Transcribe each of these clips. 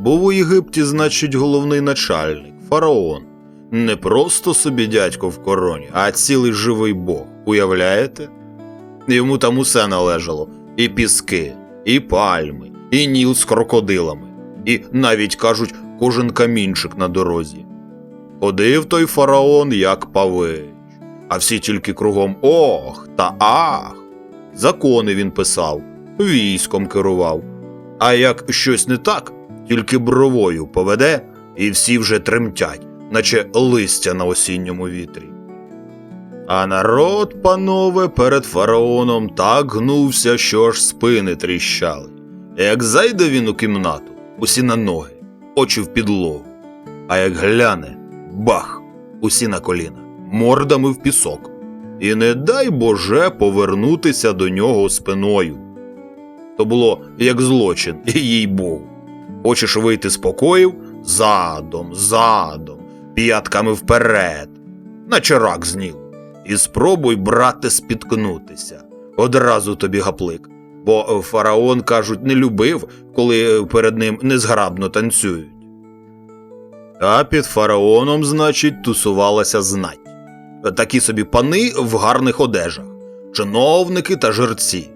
Був у Єгипті, значить, головний начальник, фараон. Не просто собі дядько в короні, а цілий живий бог. Уявляєте? Йому там усе належало: і піски, і пальми, і ніл з крокодилами, і навіть кажуть, кожен камінчик на дорозі. Ходив той фараон, як павич, а всі тільки кругом ох та ах. Закони він писав, військом керував. А як щось не так, тільки бровою поведе, і всі вже тремтять, наче листя на осінньому вітрі. А народ, панове, перед фараоном так гнувся, що аж спини тріщали. Як зайде він у кімнату, усі на ноги, очі в підлогу. А як гляне, бах, усі на коліна, мордами в пісок. І не дай Боже повернутися до нього спиною. То було як злочин, їй Богу. Хочеш вийти з покоїв задом, задом, п'ятками вперед, наче рак з. І спробуй, брате, спіткнутися. Одразу тобі гаплик. Бо фараон, кажуть, не любив, коли перед ним незграбно танцюють. А під фараоном, значить, тусувалася знать. Такі собі пани в гарних одежах, чиновники та жерці.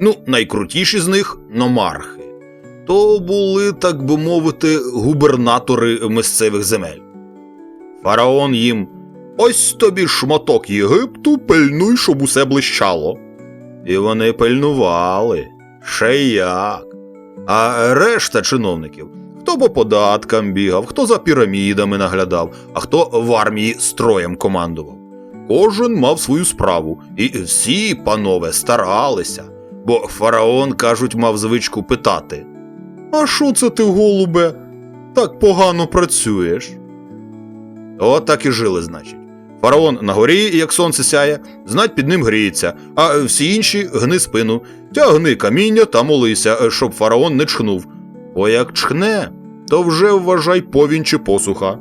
Ну, найкрутіші з них номархи. То були, так би мовити, губернатори місцевих земель. Фараон їм ось тобі шматок Єгипту, пильнуй, щоб усе блищало. І вони пильнували, ще як. А решта чиновників хто по податкам бігав, хто за пірамідами наглядав, а хто в армії строєм командував. Кожен мав свою справу, і всі, панове, старалися, бо фараон, кажуть, мав звичку питати: А що це ти, голубе, так погано працюєш? От так і жили, значить. Фараон на горі, як сонце сяє, знать під ним гріється, а всі інші гни спину, тягни каміння та молися, щоб фараон не чхнув. Бо як чхне, то вже вважай повінь чи посуха.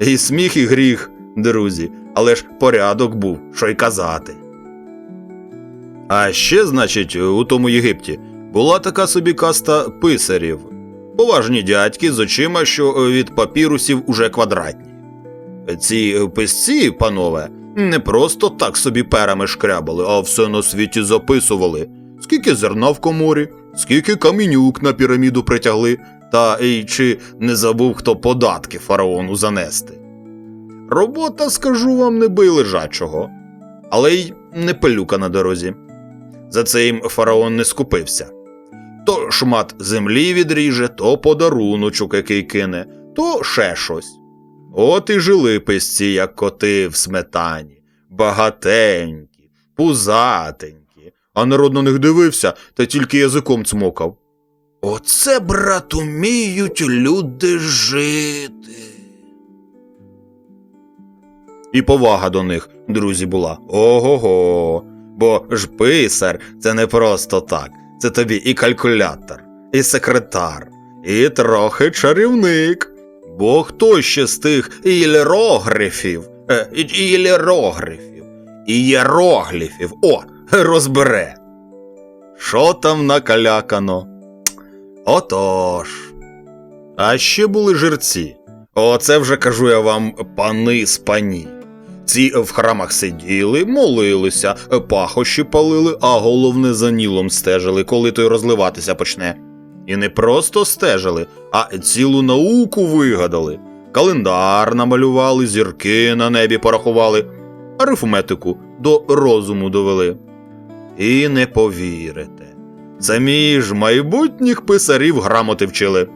І сміх, і гріх, друзі, але ж порядок був, що й казати. А ще, значить, у тому Єгипті була така собі каста писарів, поважні дядьки з очима, що від папірусів уже квадратні. Ці писці, панове, не просто так собі перами шкрябали, а все на світі записували, скільки зерна в коморі, скільки камінюк на піраміду притягли, та й чи не забув хто податки фараону занести. Робота, скажу вам, не бий лежачого, але й не пилюка на дорозі. За це їм фараон не скупився. То шмат землі відріже, то подаруночок який кине, то ще щось. От і жили писці, як коти в сметані, багатенькі, пузатенькі, а народ на них дивився та тільки язиком цмокав. Оце, брат, уміють люди жити. І повага до них, друзі, була ого-го. Бо ж писар це не просто так. Це тобі і калькулятор, і секретар, і трохи чарівник. Бо хто ще з тих ієрографів, е, ієрографів, ієрогліфів, о, розбере. Що там накалякано? Отож. А ще були жерці. Оце вже кажу я вам, пани з пані. Ці в храмах сиділи, молилися, пахощі палили, а головне за нілом стежили, коли той розливатися почне. І не просто стежили, а цілу науку вигадали. Календар намалювали, зірки на небі порахували, арифметику до розуму довели. І не повірите. Самі ж майбутніх писарів грамоти вчили.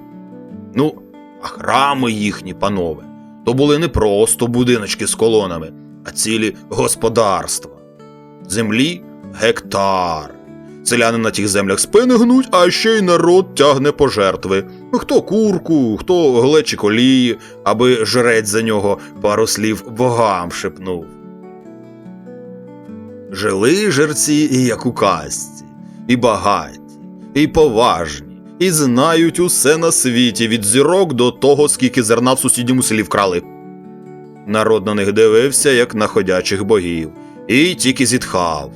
Ну, а храми їхні, панове, то були не просто будиночки з колонами, а цілі господарства. Землі гектар. Селяни на тих землях спини гнуть, а ще й народ тягне пожертви. Хто курку, хто глечі колії, аби жрець за нього пару слів богам шепнув. Жили жерці і як у казці, і багаті, і поважні, і знають усе на світі від зірок до того, скільки зерна в сусідньому селі вкрали. Народ на них дивився, як на ходячих богів, і тільки зітхав.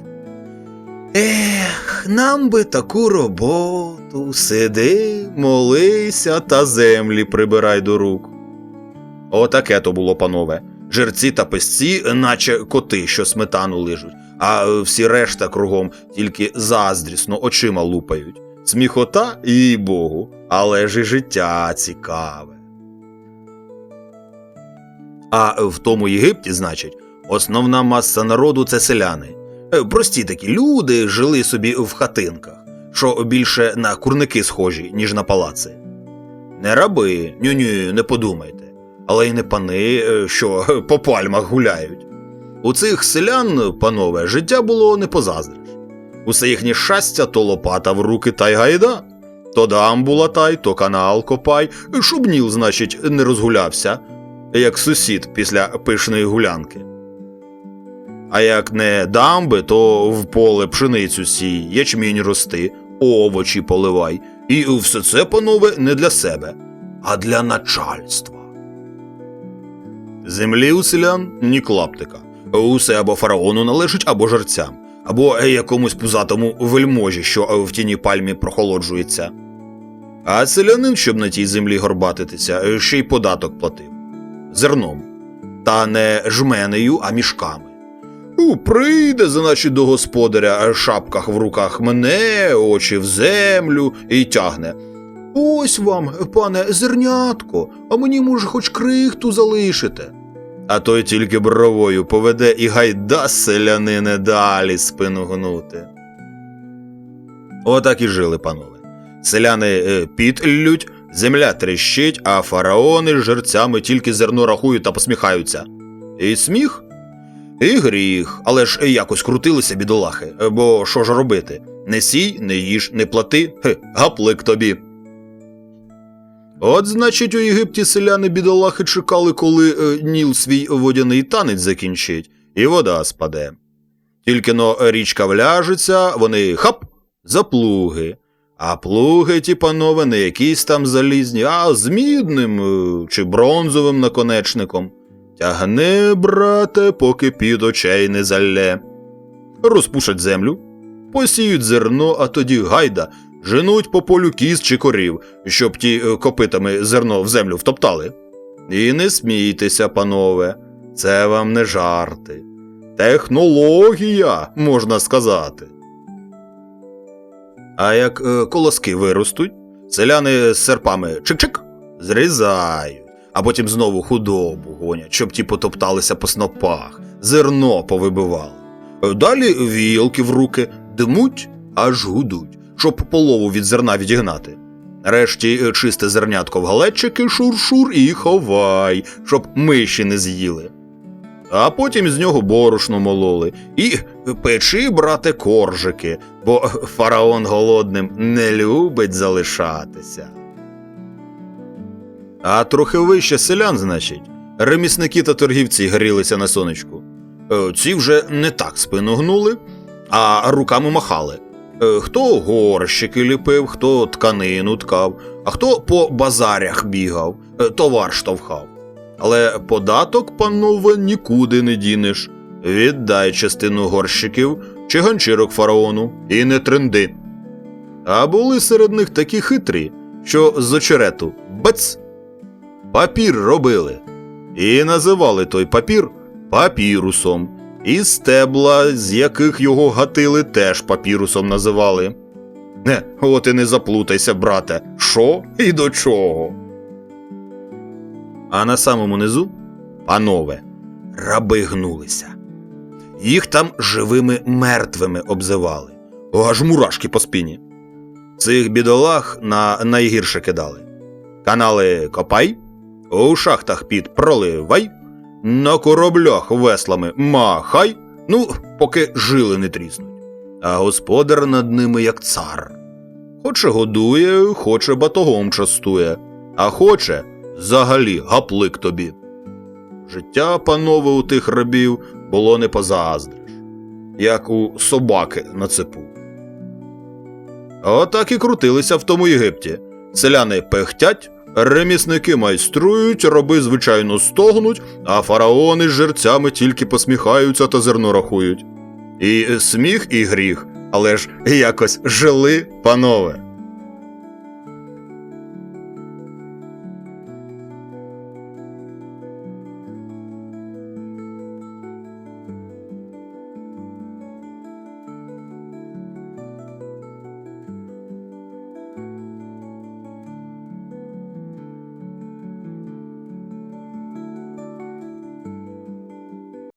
Ех, нам би таку роботу, сиди, молися та землі прибирай до рук. Отаке то було, панове. Жерці та песці, наче коти, що сметану лижуть, а всі решта кругом тільки заздрісно очима лупають. Сміхота, їй богу, але ж і життя цікаве. А в тому Єгипті, значить, основна маса народу це селяни. Е, Прості такі люди жили собі в хатинках, що більше на курники схожі, ніж на палаци. Не раби, ню-ню, не подумайте, але й не пани, е, що по пальмах гуляють. У цих селян, панове, життя було не позаздриш. Усе їхнє щастя то лопата в руки та й гайда. То дамбу латай, то канал копай, щоб ніл, значить, не розгулявся, як сусід після пишної гулянки. А як не дамби, то в поле пшеницю сій, ячмінь рости, овочі поливай. І все це, панове, не для себе, а для начальства. Землі у селян ні клаптика. Усе або фараону належить, або жерцям, або якомусь пузатому вельможі, що в тіні пальмі прохолоджується. А селянин, щоб на тій землі горбатитися, ще й податок платив зерном, та не жменею, а мішками. У, прийде, значить, до господаря шапках в руках мене, очі в землю і тягне. Ось вам, пане зернятко, а мені, може, хоч крихту залишите. А той тільки бровою поведе і гайда селянине далі спину гнути. Отак і жили, панове. Селяни е, піт ллють, земля тріщить, а фараони з жерцями тільки зерно рахують та посміхаються. І сміх? І гріх, але ж якось крутилися бідолахи, бо що ж робити? Не сій, не їж, не плати, хе, гаплик тобі. От, значить, у Єгипті селяни бідолахи чекали, коли е, Ніл свій водяний танець закінчить, і вода спаде. Тільки но річка вляжеться, вони хап за плуги. А плуги, ті панове, не якісь там залізні, а з мідним е, чи бронзовим наконечником. Тягни, брате, поки під очей не залє. Розпушать землю, посіють зерно, а тоді гайда, женуть по полю кіз чи корів, щоб ті е, копитами зерно в землю втоптали. І не смійтеся, панове, це вам не жарти. Технологія, можна сказати. А як е, колоски виростуть, селяни з серпами чик-чик зрізають, а потім знову худобу гонять, щоб ті потопталися по снопах, зерно повибивали. Е, Далі вілки в руки димуть, аж гудуть, щоб полову від зерна відігнати. Решті е, чисте зернятко в галетчики шур-шур і ховай, щоб миші не з'їли. А потім з нього борошно мололи. І печи, брате, коржики, бо фараон голодним не любить залишатися. А трохи вище селян, значить, ремісники та торгівці грілися на сонечку. Е, Ці вже не так спину гнули, а руками махали. Е, Хто горщики ліпив, хто тканину ткав, а хто по базарях бігав, е, товар штовхав. Але податок, панове, нікуди не дінеш. Віддай частину горщиків чи ганчірок фараону і не тренди. А були серед них такі хитрі, що з очерету бац! Папір робили. І називали той папір папірусом. І стебла, з яких його гатили, теж папірусом називали. Не, от і не заплутайся, брате, що і до чого. А на самому низу, панове, раби гнулися. Їх там живими мертвими обзивали, аж мурашки по спині. Цих бідолах на найгірше кидали. Канали копай, у шахтах під проливай, на кораблях веслами махай, ну, поки жили не тріснуть. А господар над ними як цар. Хоче годує, хоче батогом частує, а хоче взагалі гаплик тобі. Життя, панове, у тих рабів було не позаздриш, як у собаки на цепу. Отак і крутилися в тому Єгипті. Селяни пехтять, ремісники майструють, раби, звичайно, стогнуть, а фараони з жерцями тільки посміхаються та зерно рахують. І сміх, і гріх Але ж якось жили, панове.